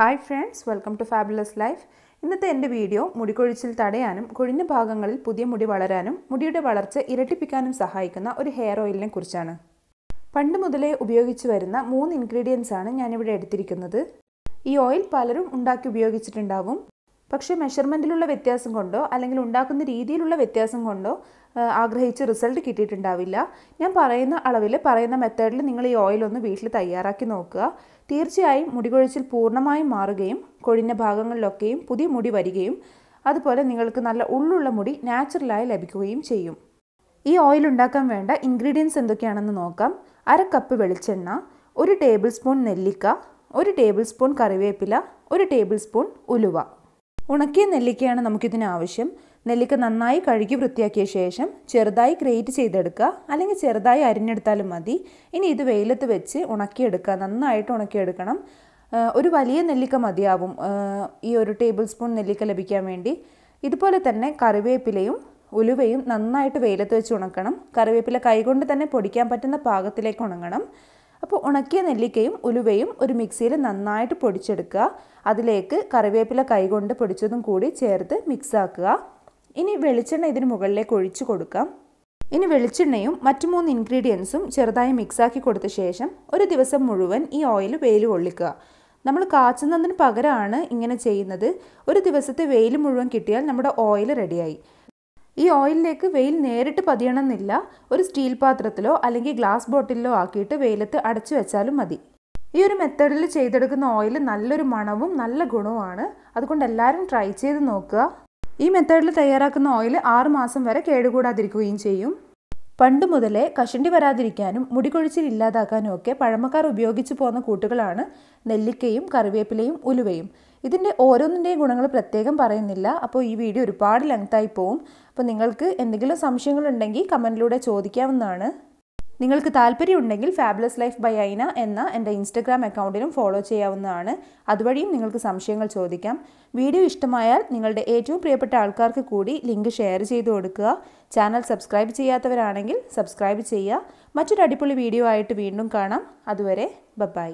Hi friends welcome to fabulous life ഇന്നത്തെ എന്റെ video മുടികൊഴിച്ചിൽ തടയാനും കൊഴിഞ്ഞ ഭാഗങ്ങളിൽ പുതിയ മുടി വളരാനും മുടിയുടെ വളർച്ച ഇരട്ടിപ്പിക്കാനും സഹായിക്കുന്ന ഒരു ഹെയർ ഓയിലിനെ കുറിച്ചാണ്. പണ്ട് മുതലേ ഉപയോഗിച്ചു വരുന്ന മൂന്ന് ഇൻഗ്രീഡിയൻസ് ആണ് ഞാനിവിടെ എടുത്തിരിക്കുന്നത്. ഈ ഓയിൽ പലരും ഉണ്ടാക്കി ഉപയോഗിച്ചിട്ടുണ്ടാവും. പക്ഷേ മെഷർമെന്റിലുള്ള വ്യത്യാസം കൊണ്ടോ അല്ലെങ്കിൽ ഉണ്ടാക്കുന്ന രീതിയിലുള്ള വ്യത്യാസം കൊണ്ടോ ആഗ്രഹിച്ച റിസൾട്ട് കിട്ടിയിട്ടുണ്ടാവില്ല. ഞാൻ പറയുന്ന അളവിൽ പറയുന്ന മെത്തേഡിൽ നിങ്ങൾ ഈ ഓയിൽ ഒന്ന് വീട്ടിൽ തയ്യാറാക്കി നോക്കുക. തീർച്ചയായും മുടികൊഴിച്ചിൽ പൂർണമായും മാറുകയും കൊഴിഞ്ഞ ഭാഗങ്ങളിലൊക്കെയും പുതിയ മുടി വരികയും അതുപോലെ നിങ്ങൾക്ക് നല്ല ഉള്ളുള്ള മുടി നാച്ചുറലായി ലഭിക്കുകയും ചെയ്യും. ഈ ഓയിൽ ഉണ്ടാക്കാൻ വേണ്ട ഇൻഗ്രീഡിയൻസ് എന്തൊക്കെയാണെന്ന് നോക്കാം. അര കപ്പ് വെളിച്ചെണ്ണ ഒരു ടേബിൾ സ്പൂൺ നെല്ലിക്ക ഒരു ടേബിൾ സ്പൂൺ കറിവേപ്പില ഒരു ടേബിൾ സ്പൂൺ ഉലുവ. ഉണക്കിയ നെല്ലിക്കയാണ് നമുക്കിതിന് ആവശ്യം. നെല്ലിക്ക നന്നായി കഴുകി വൃത്തിയാക്കിയ ശേഷം ചെറുതായി ഗ്രേറ്റ് ചെയ്തെടുക്കുക. അല്ലെങ്കിൽ ചെറുതായി അരിഞ്ഞെടുത്താലും മതി. ഇനി ഇത് വെയിലത്ത് വെച്ച് ഉണക്കിയെടുക്കുക. നന്നായിട്ട് ഉണക്കിയെടുക്കണം. ഒരു വലിയ നെല്ലിക്ക മതിയാവും. ഈ ഒരു ടേബിൾ സ്പൂൺ നെല്ലിക്ക ലഭിക്കാൻ വേണ്ടി. ഇതുപോലെ തന്നെ കറിവേപ്പിലയും ഉലുവയും നന്നായിട്ട് വെയിലത്ത് വെച്ച് ഉണക്കണം. കറിവേപ്പില കൈകൊണ്ട് തന്നെ പൊടിക്കാൻ പറ്റുന്ന പാകത്തിലേക്ക് ഉണങ്ങണം. അപ്പോൾ ഉണക്കിയ നെല്ലിക്കയും ഉലുവയും ഒരു മിക്സിയിൽ നന്നായിട്ട് പൊടിച്ചെടുക്കുക. അതിലേക്ക് കറിവേപ്പില കൈകൊണ്ട് പൊടിച്ചതും കൂടി ചേർത്ത് മിക്സാക്കുക ഇനി വെളിച്ചെണ്ണ ഇതിന് മുകളിലേക്ക് ഒഴിച്ചു കൊടുക്കാം. ഇനി വെളിച്ചെണ്ണയും മറ്റു മൂന്ന് ഇൻഗ്രീഡിയൻസും ചെറുതായി മിക്സാക്കി കൊടുത്ത ശേഷം ഒരു ദിവസം മുഴുവൻ ഈ ഓയിൽ വെയിൽ കൊള്ളിക്കുക. നമ്മൾ കാച്ചുന്നതിന് പകരമാണ് ഇങ്ങനെ ചെയ്യുന്നത്. ഒരു ദിവസത്തെ വെയിൽ മുഴുവൻ കിട്ടിയാൽ നമ്മുടെ ഓയിൽ റെഡിയായി ഈ ഓയിലിലേക്ക് വെയിൽ നേരിട്ട് പതിയണമെന്നില്ല. ഒരു സ്റ്റീൽ പാത്രത്തിലോ അല്ലെങ്കിൽ ഗ്ലാസ് ബോട്ടിലോ ആക്കിയിട്ട് വെയിലത്ത് അടച്ചു വെച്ചാലും മതി. ഈ ഒരു മെത്തേഡിൽ ചെയ്തെടുക്കുന്ന ഓയിൽ നല്ലൊരു മണവും നല്ല ഗുണവുമാണ്. അതുകൊണ്ട് എല്ലാവരും ട്രൈ ചെയ്ത് നോക്കുക. ഈ മെത്തേഡിൽ തയ്യാറാക്കുന്ന ഓയിൽ ആറ് മാസം വരെ കേടുകൂടാതിരിക്കുകയും ചെയ്യും. പണ്ട് മുതലേ കഷണ്ടി വരാതിരിക്കാനും മുടികൊഴിച്ചിൽ ഇല്ലാതാക്കാനും ഒക്കെ പഴമക്കാർ ഉപയോഗിച്ചു പോകുന്ന കൂട്ടുകളാണ് നെല്ലിക്കയും കറിവേപ്പിലയും ഉലുവയും. ഇതിന്റെ ഓരോന്നിന്റെയും ഗുണങ്ങൾ പ്രത്യേകം പറയുന്നില്ല. അപ്പോൾ ഈ വീഡിയോ ഒരുപാട് ലെങ്തായി പോവും. അപ്പോൾ നിങ്ങൾക്ക് എന്തെങ്കിലും സംശയങ്ങളുണ്ടെങ്കിൽ കമന്റിലൂടെ ചോദിക്കാവുന്നതാണ്. നിങ്ങൾക്ക് താല്പര്യമുണ്ടെങ്കിൽ ഫാബുലസ് ലൈഫ് ബൈ ഐന എന്ന എന്റെ ഇൻസ്റ്റഗ്രാം അക്കൗണ്ടിലും ഫോളോ ചെയ്യാവുന്നതാണ്. അതുവഴിയും നിങ്ങൾക്ക് സംശയങ്ങൾ ചോദിക്കാം. വീഡിയോ ഇഷ്ടമായാൽ നിങ്ങളുടെ ഏറ്റവും പ്രിയപ്പെട്ട ആൾക്കാർക്ക് കൂടി ലിങ്ക് ഷെയർ ചെയ്ത് കൊടുക്കുക. ചാനൽ സബ്സ്ക്രൈബ് ചെയ്യാത്തവരാണെങ്കിൽ സബ്സ്ക്രൈബ് ചെയ്യുക. മറ്റൊരു അടിപൊളി വീഡിയോ ആയിട്ട് വീണ്ടും കാണാം. അതുവരെ ബൈ